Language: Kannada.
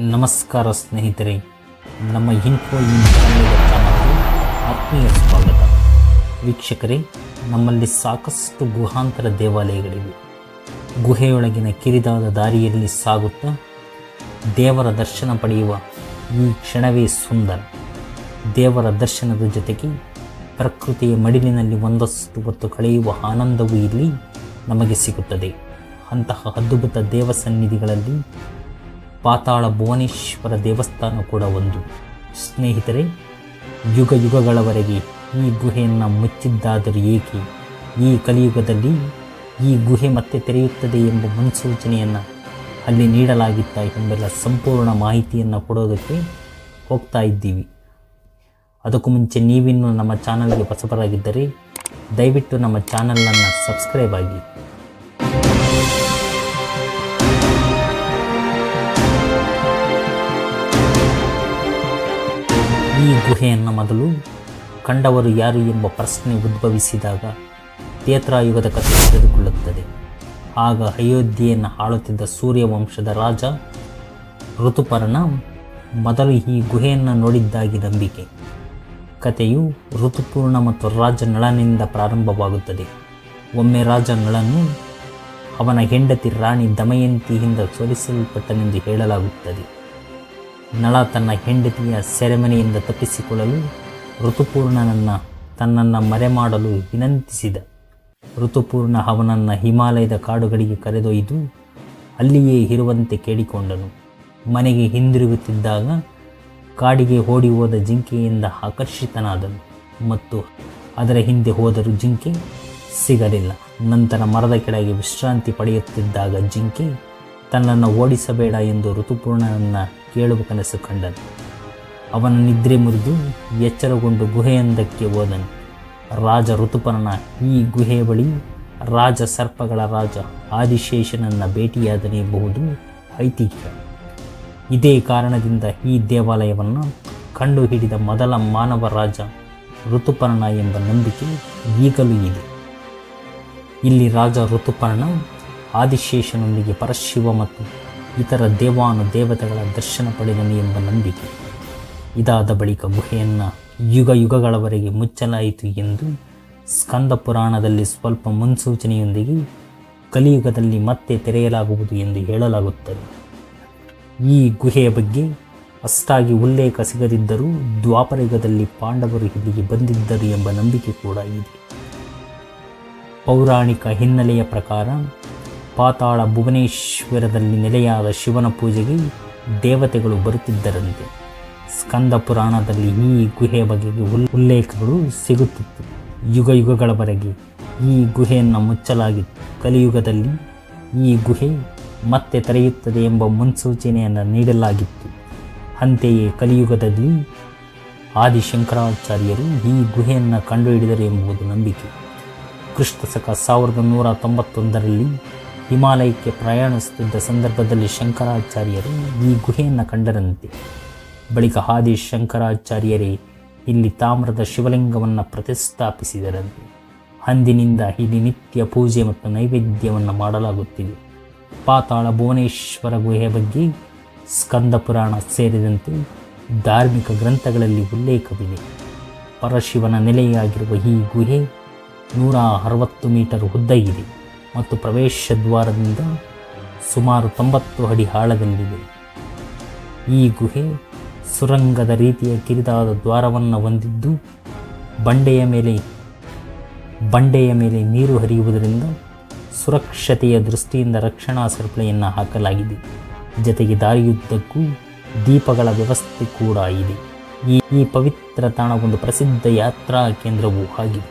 ನಮಸ್ಕಾರ ಸ್ನೇಹಿತರೆ, ನಮ್ಮ ಇನ್ಫೋ ಇನ್ ಚಾನಲ್ಗೆ ಆತ್ಮೀಯ ಸ್ವಾಗತ. ವೀಕ್ಷಕರೇ, ನಮ್ಮಲ್ಲಿ ಸಾಕಷ್ಟು ಗುಹಾಂತರ ದೇವಾಲಯಗಳಿವೆ. ಗುಹೆಯೊಳಗಿನ ಕಿರಿದಾದ ದಾರಿಯಲ್ಲಿ ಸಾಗುತ್ತಾ ದೇವರ ದರ್ಶನ ಪಡೆಯುವ ಈ ಕ್ಷಣವೇ ಸುಂದರ. ದೇವರ ದರ್ಶನದ ಜೊತೆಗೆ ಪ್ರಕೃತಿಯ ಮಡಿಲಿನಲ್ಲಿ ಒಂದಷ್ಟು ಹೊತ್ತು ಕಳೆಯುವ ಆನಂದವೂ ಇಲ್ಲಿ ನಮಗೆ ಸಿಗುತ್ತದೆ. ಅಂತಹ ಅದ್ಭುತ ದೇವಸನ್ನಿಧಿಗಳಲ್ಲಿ ಪಾತಾಳ ಭುವನೇಶ್ವರ ದೇವಸ್ಥಾನ ಕೂಡ ಒಂದು. ಸ್ನೇಹಿತರೆ, ಯುಗ ಯುಗಗಳವರೆಗೆ ಈ ಗುಹೆಯನ್ನು ಮುಚ್ಚಿದ್ದಾದರೂ ಏಕೆ? ಈ ಕಲಿಯುಗದಲ್ಲಿ ಈ ಗುಹೆ ಮತ್ತೆ ತೆರೆಯುತ್ತದೆ ಎಂಬ ಮುನ್ಸೂಚನೆಯನ್ನು ಅಲ್ಲಿ ನೀಡಲಾಗಿತ್ತ ಎಂಬೆಲ್ಲ ಸಂಪೂರ್ಣ ಮಾಹಿತಿಯನ್ನು ಕೊಡೋದಕ್ಕೆ ಹೋಗ್ತಾ ಇದ್ದೀವಿ. ಅದಕ್ಕೂ ಮುಂಚೆ ನೀವಿನ್ನೂ ನಮ್ಮ ಚಾನಲ್ಗೆ ಹೊಸಬರಾಗಿದ್ದರೆ ದಯವಿಟ್ಟು ನಮ್ಮ ಚಾನಲನ್ನು ಸಬ್ಸ್ಕ್ರೈಬ್ ಆಗಿ ಈ ಗುಹೆಯನ್ನು ಮೊದಲು ಕಂಡವರು ಯಾರು ಎಂಬ ಪ್ರಶ್ನೆ ಉದ್ಭವಿಸಿದಾಗ ತೇತ್ರಾಯುಗದ ಕಥೆ ತೆಗೆದುಕೊಳ್ಳುತ್ತದೆ ಆಗ ಅಯೋಧ್ಯೆಯನ್ನು ಆಳುತ್ತಿದ್ದ ಸೂರ್ಯವಂಶದ ರಾಜ ಋತುಪರ್ಣ ಮೊದಲು ಈ ಗುಹೆಯನ್ನು ನೋಡಿದ್ದಾಗಿ ನಂಬಿಕೆ. ಕಥೆಯು ಋತುಪೂರ್ಣ ಮತ್ತು ರಾಜ ನಳನಿಂದ ಪ್ರಾರಂಭವಾಗುತ್ತದೆ. ಒಮ್ಮೆ ರಾಜ ನಳನು ಅವನ ಹೆಂಡತಿ ರಾಣಿ ದಮಯಂತಿಯಿಂದ ಸೋಲಿಸಲ್ಪಟ್ಟನೆಂದು ಹೇಳಲಾಗುತ್ತದೆ. ನಳ ತನ್ನ ಹೆಂಡತಿಯ ಸೆರೆಮನೆಯಿಂದ ತಪ್ಪಿಸಿಕೊಳ್ಳಲು ಋತುಪೂರ್ಣನನ್ನು ತನ್ನನ್ನು ಮರೆಮಾಡಲು ವಿನಂತಿಸಿದ. ಋತುಪೂರ್ಣ ಅವನನ್ನು ಹಿಮಾಲಯದ ಕಾಡುಗಳಿಗೆ ಕರೆದೊಯ್ದು ಅಲ್ಲಿಯೇ ಇರುವಂತೆ ಕೇಳಿಕೊಂಡನು. ಮನೆಗೆ ಹಿಂದಿರುಗುತ್ತಿದ್ದಾಗ ಕಾಡಿಗೆ ಓಡಿ ಹೋದ ಜಿಂಕೆಯಿಂದ ಆಕರ್ಷಿತನಾದನು ಮತ್ತು ಅದರ ಹಿಂದೆ ಹೋದರೂ ಜಿಂಕೆ ಸಿಗಲಿಲ್ಲ. ನಂತರ ಮರದ ಕೆಳಗೆ ವಿಶ್ರಾಂತಿ ಪಡೆಯುತ್ತಿದ್ದಾಗ ಜಿಂಕೆ ತನ್ನನ್ನು ಓಡಿಸಬೇಡ ಎಂದು ಋತುಪೂರ್ಣನನ್ನು ಕೇಳುವ ಕನಸು ಕಂಡನು. ಅವನ ನಿದ್ರೆ ಮುರಿದು ಎಚ್ಚರಗೊಂಡು ಗುಹೆಯೊಂದಕ್ಕೆ ಹೋದನು. ರಾಜ ಋತುಪರ್ಣ ಈ ಗುಹೆಯ ಬಳಿ ರಾಜ ಸರ್ಪಗಳ ರಾಜ ಆದಿಶೇಷನನ್ನು ಭೇಟಿಯಾದನೆಂಬುದು ಐತಿಹ್ಯ. ಇದೇ ಕಾರಣದಿಂದ ಈ ದೇವಾಲಯವನ್ನು ಕಂಡುಹಿಡಿದ ಮೊದಲ ಮಾನವ ರಾಜ ಋತುಪರ್ಣ ಎಂಬ ನಂಬಿಕೆ ಈಗಲೂ ಇದೆ. ಇಲ್ಲಿ ರಾಜ ಋತುಪರ್ಣ ಆದಿಶೇಷನೊಂದಿಗೆ ಪರಶಿವ ಮತ್ತು ಇತರ ದೇವಾನು ದೇವತೆಗಳ ದರ್ಶನ ಪಡೆದನು ಎಂಬ ನಂಬಿಕೆ. ಇದಾದ ಬಳಿಕ ಗುಹೆಯನ್ನು ಯುಗ ಯುಗಗಳವರೆಗೆ ಮುಚ್ಚಲಾಯಿತು ಎಂದು ಸ್ಕಂದ ಪುರಾಣದಲ್ಲಿ ಸ್ವಲ್ಪ ಮುನ್ಸೂಚನೆಯೊಂದಿಗೆ ಕಲಿಯುಗದಲ್ಲಿ ಮತ್ತೆ ತೆರೆಯಲಾಗುವುದು ಎಂದು ಹೇಳಲಾಗುತ್ತದೆ. ಈ ಗುಹೆಯ ಬಗ್ಗೆ ಅಷ್ಟಾಗಿ ಉಲ್ಲೇಖ ಸಿಗದಿದ್ದರೂ ದ್ವಾಪರಯುಗದಲ್ಲಿ ಪಾಂಡವರು ಇಲ್ಲಿಗೆ ಬಂದಿದ್ದರು ಎಂಬ ನಂಬಿಕೆ ಕೂಡ ಇದೆ. ಪೌರಾಣಿಕ ಹಿನ್ನೆಲೆಯ ಪ್ರಕಾರ ಪಾತಾಳ ಭುವನೇಶ್ವರದಲ್ಲಿ ನೆಲೆಯಾದ ಶಿವನ ಪೂಜೆಗೆ ದೇವತೆಗಳು ಬರುತ್ತಿದ್ದರಂತೆ. ಸ್ಕಂದ ಪುರಾಣದಲ್ಲಿ ಈ ಗುಹೆ ಬಗೆಗೆ ಉಲ್ಲೇಖಗಳು ಸಿಗುತ್ತಿತ್ತು. ಯುಗ ಯುಗಗಳವರೆಗೆ ಈ ಗುಹೆಯನ್ನು ಮುಚ್ಚಲಾಗಿತ್ತು. ಕಲಿಯುಗದಲ್ಲಿ ಈ ಗುಹೆ ಮತ್ತೆ ತೆರೆಯುತ್ತದೆ ಎಂಬ ಮುನ್ಸೂಚನೆಯನ್ನು ನೀಡಲಾಗಿತ್ತು. ಅಂತೆಯೇ ಕಲಿಯುಗದಲ್ಲಿ ಆದಿಶಂಕರಾಚಾರ್ಯರು ಈ ಗುಹೆಯನ್ನು ಕಂಡುಹಿಡಿದರು ಎಂಬುದು ನಂಬಿಕೆ. ಕ್ರಿಸ್ತ ಸಕ ಸಾವಿರದ ನೂರ ತೊಂಬತ್ತೊಂದರಲ್ಲಿ ಹಿಮಾಲಯಕ್ಕೆ ಪ್ರಯಾಣಿಸುತ್ತಿದ್ದ ಸಂದರ್ಭದಲ್ಲಿ ಶಂಕರಾಚಾರ್ಯರು ಈ ಗುಹೆಯನ್ನು ಕಂಡರಂತೆ. ಬಳಿಕ ಹಾದಿ ಶಂಕರಾಚಾರ್ಯರೇ ಇಲ್ಲಿ ತಾಮ್ರದ ಶಿವಲಿಂಗವನ್ನು ಪ್ರತಿಷ್ಠಾಪಿಸಿದರಂತೆ. ಅಂದಿನಿಂದ ಇಲ್ಲಿ ನಿತ್ಯ ಪೂಜೆ ಮತ್ತು ನೈವೇದ್ಯವನ್ನು ಮಾಡಲಾಗುತ್ತಿದೆ. ಪಾತಾಳ ಭುವನೇಶ್ವರ ಗುಹೆಯ ಬಗ್ಗೆ ಸ್ಕಂದ ಪುರಾಣ ಸೇರಿದಂತೆ ಧಾರ್ಮಿಕ ಗ್ರಂಥಗಳಲ್ಲಿ ಉಲ್ಲೇಖವಿದೆ. ಪರಶಿವನ ನೆಲೆಯಾಗಿರುವ ಈ ಗುಹೆ ನೂರ ಅರವತ್ತು ಮೀಟರ್ ಉದ್ದ ಇದೆ. ಮತ್ತು ಪ್ರವೇಶ ದ್ವಾರದಿಂದ ಸುಮಾರು ತೊಂಬತ್ತು ಅಡಿ ಆಳದಲ್ಲಿದೆ. ಈ ಗುಹೆ ಸುರಂಗದ ರೀತಿಯ ಕಿರಿದಾದ ದ್ವಾರವನ್ನು ಹೊಂದಿದ್ದು, ಬಂಡೆಯ ಮೇಲೆ ಬಂಡೆಯ ಮೇಲೆ ನೀರು ಹರಿಯುವುದರಿಂದ ಸುರಕ್ಷತೆಯ ದೃಷ್ಟಿಯಿಂದ ರಕ್ಷಣಾ ಸರಪಳಿಯನ್ನು ಹಾಕಲಾಗಿದೆ. ಜೊತೆಗೆ ದಾರಿಯುದ್ದಕ್ಕೂ ದೀಪಗಳ ವ್ಯವಸ್ಥೆ ಕೂಡ ಇದೆ. ಈ ಪವಿತ್ರ ತಾಣ ಒಂದು ಪ್ರಸಿದ್ಧ ಯಾತ್ರಾ ಕೇಂದ್ರವೂ ಆಗಿದೆ.